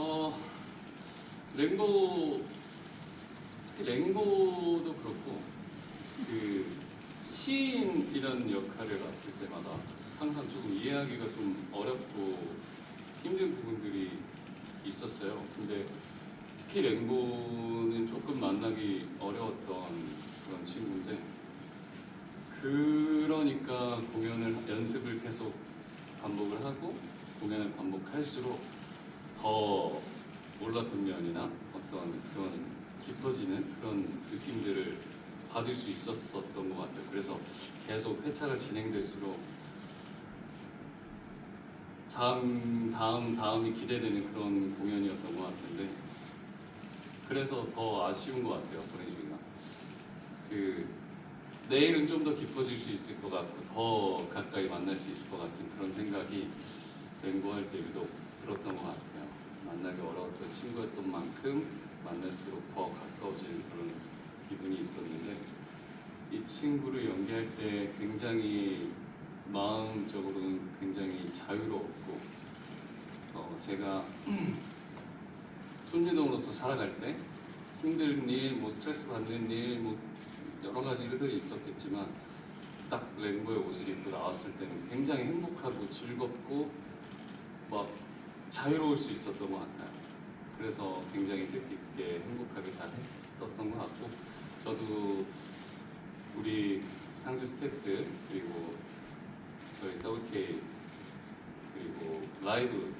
어 랭보 특히 랭보도 그렇고 그 시인이라는 역할을 맡을 때마다 항상 조금 이해하기가 좀 어렵고 힘든 부분들이 있었어요. 근데 특히 랭보는 조금 만나기 어려웠던 그런 친구인데 그러니까 공연을 연습을 계속 반복을 하고 공연을 반복할수록 더 몰랐던 면이나 어떤 그런 깊어지는 그런 느낌들을 받을 수 있었었던 것 같아요. 그래서 계속 회차가 진행될수록 다음 다음 다음이 기대되는 그런 공연이었던 것 같은데 그래서 더 아쉬운 것 같아요. 브레이즈가 그 내일은 좀 더 깊어질 수 있을 것 같고 더 가까이 만날 수 있을 것 같은 그런 생각이 랭고할 때 유독 들었던 것 같아요. 어려웠던 친구였던 만큼 만날수록 더 가까워지는 그런 기분이 있었는데 이 친구를 연기할 때 굉장히 마음적으로는 굉장히 자유로웠고 어, 제가 손주동으로서 살아갈 때 힘든 일, 뭐 스트레스 받는 일, 뭐 여러 가지 일들이 있었겠지만 딱 랭보의 옷을 입고 나왔을 때는 굉장히 행복하고 즐겁고 막 자유로울 수 있었던 것 같아요. 그래서 굉장히 뜻깊게 행복하게 잘 했었던 것 같고 저도 우리 상주 스태프들 그리고 저희 WK 그리고 라이브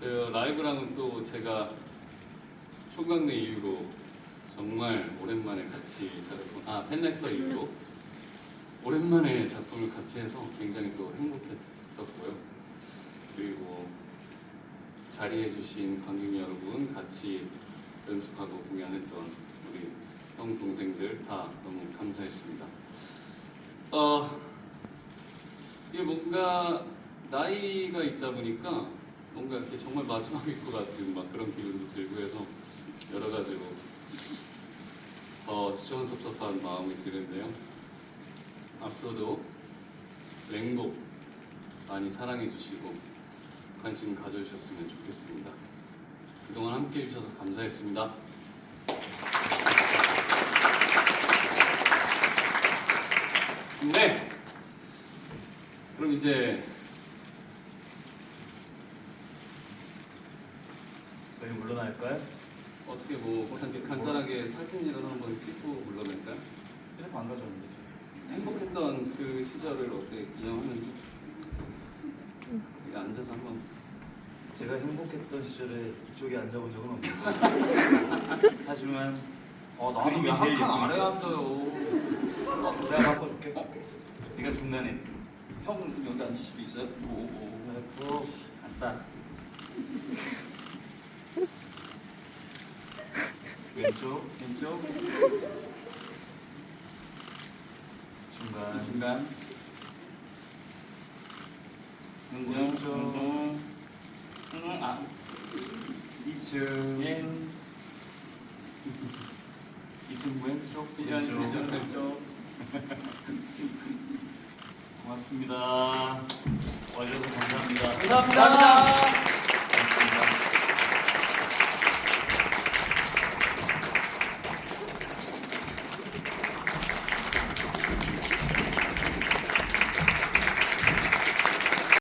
저 라이브랑은 또 제가 총각내 이후로 정말 오랜만에 같이 작품, 아 팬레터 이후로 오랜만에 작품을 같이 해서 굉장히 또 행복했었고요. 그리고 자리해 주신 관객 여러분 같이 연습하고 공연했던 우리 형 동생들 다 너무 감사했습니다. 어 이게 뭔가 나이가 있다 보니까 뭔가 이렇게 정말 마지막일 것 같은 막 그런 기분도 들고 해서 여러 가지로 더 시원섭섭한 마음이 드는데요. 앞으로도 랭복 많이 사랑해 주시고 관심 가져주셨으면 좋겠습니다. 그동안 함께 해주셔서 감사했습니다. 네. 그럼 이제 저희 물러날까요? 어떻게 뭐 간- 간단하게 사진이라도 한번 찍고 물러날까요? 이렇게 안 가져오는데 행복했던 그 시절을 어떻게 기념하는지 앉아서 한번 제가 행복했던 시절에 이쪽에 앉아본 적은 없는데 하지만 어, 나는 그림이 왜 제일 한칸 아래 예쁘니까. 앉아요? 어, 내가 바꿔줄게 네가 중간에 있어 형 여기 앉을 수도 있어요? 오, 오. 그래갖고 아싸 왼쪽 왼쪽, 중간 중간, 왼쪽 응, 응, 아, 2층 예. 이승 왼쪽, 삐안 왼쪽. 왼쪽, 왼쪽. 고맙습니다 와주셔서 감사합니다 감사합니다.